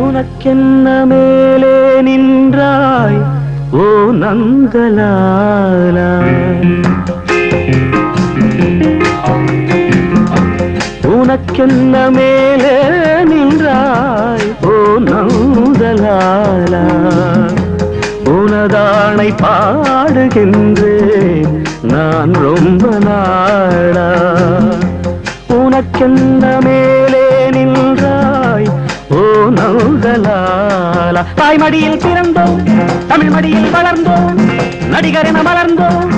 உனக்கென்ன மேலே நின்றாய் ஓ நந்தலாலா உனக்கென்ன மேலே நின்றாய் ஓ நந்தலாலா உனதானை பாடுகின்றே நான் ரொம்ப நாடா உனக்கெந்த மேலே நின்றாய் ஓ நௌதலாலா தாய்மடியில் பிறந்தோம் தமிழ் மடியில் வளர்ந்தோம் நடிகர் என மலர்ந்தோம்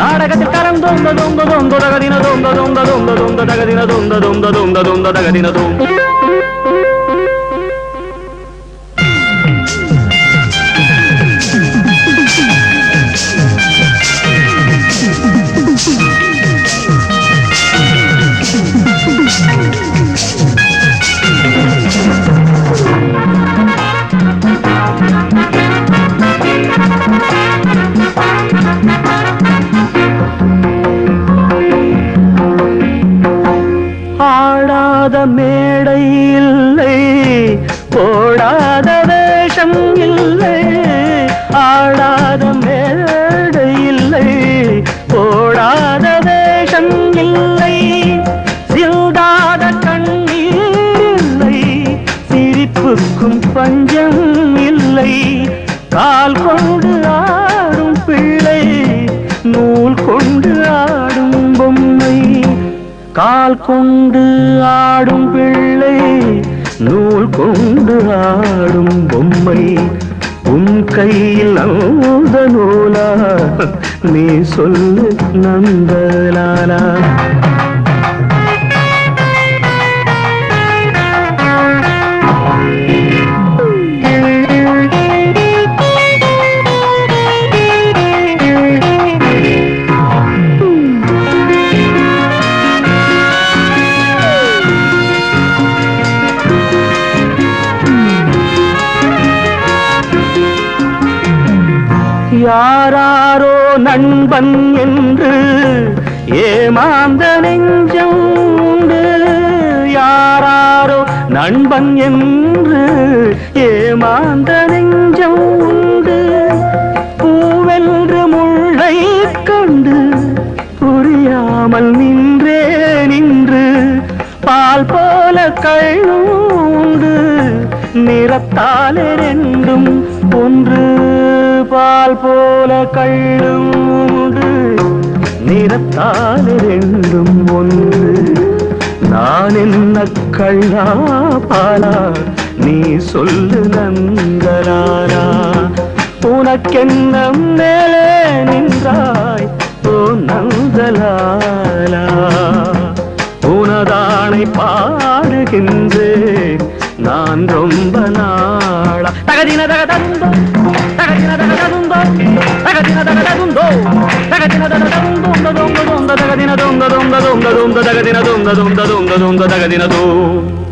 நாடகத்தில் கலந்தோம் தொந்த தொந்த தகதின தொந்த தொந்த தொந்த தொந்த தகதின தொந்த தொந்த தொந்த தொந்த தகதின தொந்த me கால் கொண்டு ஆடும் பிள்ளை நூல் கொண்டு ஆடும் பொம்மை. உன் கையில் அமுத நூலா நீ சொல்லு நம்பலானா யாராரோ நண்பன் என்று ஏமாந்த நெஞ்சம் யாராரோ நண்பன் என்று ஏமாந்த நெஞ்சம் உண்டு. பூவென்று முள்ளை கண்டு புரியாமல் நின்றே நின்று பால் போல கழுண்டு நிறத்தாலே ரெண்டும் ஒன்று பால் போல கள்ளும் உண்டு நிறத்தால் ரெண்டும் ஒன்று. நான் என்ன கள்ளா பாலா நீ சொல்லு நந்தலாரா உனக்கென்ன மேலே நின்றாய் ஓ நந்தலாலா உனதானை பாடுகின்றேன் நான் ரொம்ப நான் தகதந்தோ தகதின தகதந்தோ தொந்த தொந்த தகதின தொந்த தொந்த தொந்த தொந்த தகதின தொந்த தொந்த